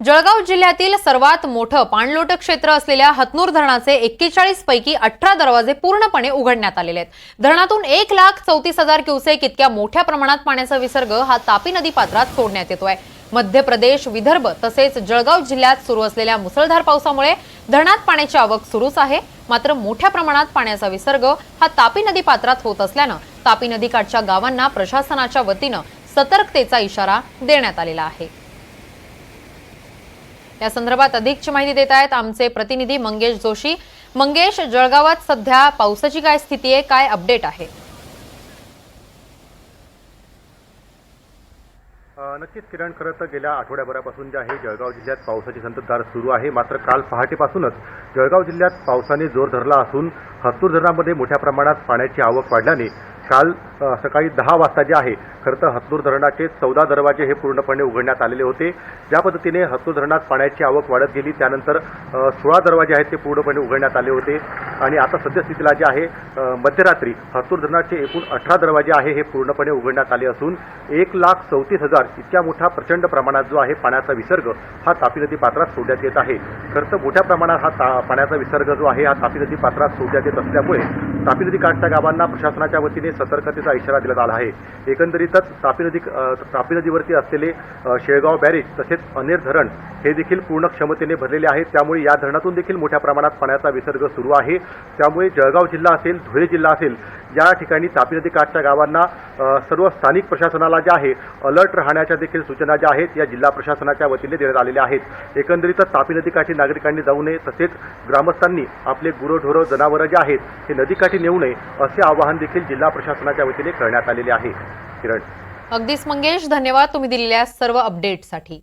जळगाव जिल्ह्यातील सर्वात मोठं पाणलोट क्षेत्र असलेल्या हतनूर धरणाचे एक्केचाळीस पैकी अठरा दरवाजे पूर्णपणे उघडण्यात आलेले आहेत. धरणातून एक लाख चौतीस हजार क्युसेक इतक्या मोठ्या प्रमाणात पाण्याचा विसर्ग हा तापी नदी पात्रात सोडण्यात येतोय. मध्य प्रदेश विदर्भ तसेच जळगाव जिल्ह्यात सुरू असलेल्या मुसळधार पावसामुळे धरणात पाण्याची आवक सुरूच आहे. मात्र मोठ्या प्रमाणात पाण्याचा विसर्ग हा तापी नदी पात्रात होत असल्यानं तापी नदीकाठच्या गावांना प्रशासनाच्या वतीनं सतर्कतेचा इशारा देण्यात आलेला आहे. या संदर्भात अधिकची माहिती देत आहेत आमचे प्रतिनिधी मंगेश जोशी. मंगेश जळगावात सध्या पावसाची काय स्थिती आहे? काय अपडेट आहे? नक्कीच किरण खरं तर गेल्या आठवड्याभरापासून जे आहे जळगाव जिल्ह्यात पावसाची संततधार सुरू आहे. मात्र काल पहाटेपासूनच जळगाव जिल्ह्यात पावसाने जोर धरला असून हत्तूर धरणामध्ये मोठ्या प्रमाणात पाण्याची आवक वाढल्याने काल सकाळी दहा वाजता जे आहे खरं तर हत्तूर धरणाचे चौदा दरवाजे हे पूर्णपणे उघडण्यात आलेले होते. ज्या पद्धतीने हतनूर धरणात पाण्याची आवक वाढत गेली त्यानंतर सोळा दरवाजे आहेत ते पूर्णपणे उघडण्यात आले होते. आणि आता सद्यस्थितीला जे आहे मध्यरात्री हत्तूर धरणाचे एकूण अठरा दरवाजे आहे हे पूर्णपणे उघडण्यात आले असून एक लाख चौतीस हजार इतक्या मोठा प्रचंड प्रमाणात जो आहे पाण्याचा विसर्ग हा तापी नदी पात्रात सोडण्यात येत आहे. खरं तर मोठ्या प्रमाणात हा ता पाण्याचा विसर्ग जो आहे हा तापी नदी पात्रात सोडण्यात येत असल्यामुळे तापी नदी काठच्या गावांना प्रशासनाच्या वतीने सतर्कतेचा इशारा दिला आला आहे. एकंदरीतच तापी नदी तापी नदीवरती असलेले शेळगाव बॅरेज तसेच अनेर धरण हे देखील पूर्ण क्षमतेने भरलेले आहेत. त्यामुळे या धरणातून देखील मोठ्या प्रमाणात पाण्याचा विसर्ग सुरू आहे. त्यामुळे जळगाव जिल्हा असेल धुळे जिल्हा असेल या ठिकाणी तापी नदी काठच्या गावांना सर्व स्थानिक प्रशासनाला ज्या आहे अलर्ट राहण्याच्या देखील सूचना ज्या आहेत या जिल्हा प्रशासनाच्या वतीने देण्यात आलेल्या आहेत. एकंदरीतच तापी नदीकाठी नागरिकांनी जाऊ नये. तसेच ग्रामस्थांनी आपले गुरंढोरं जनावरं जे आहेत हे नदीकाठी नेऊ नये असे आवाहन देखील जिल्हा प्रशासनाच्या वतीने करण्यात आलेले आहे. किरण. अगदीच मंगेश धन्यवाद तुम्ही दिलेल्या सर्व अपडेटसाठी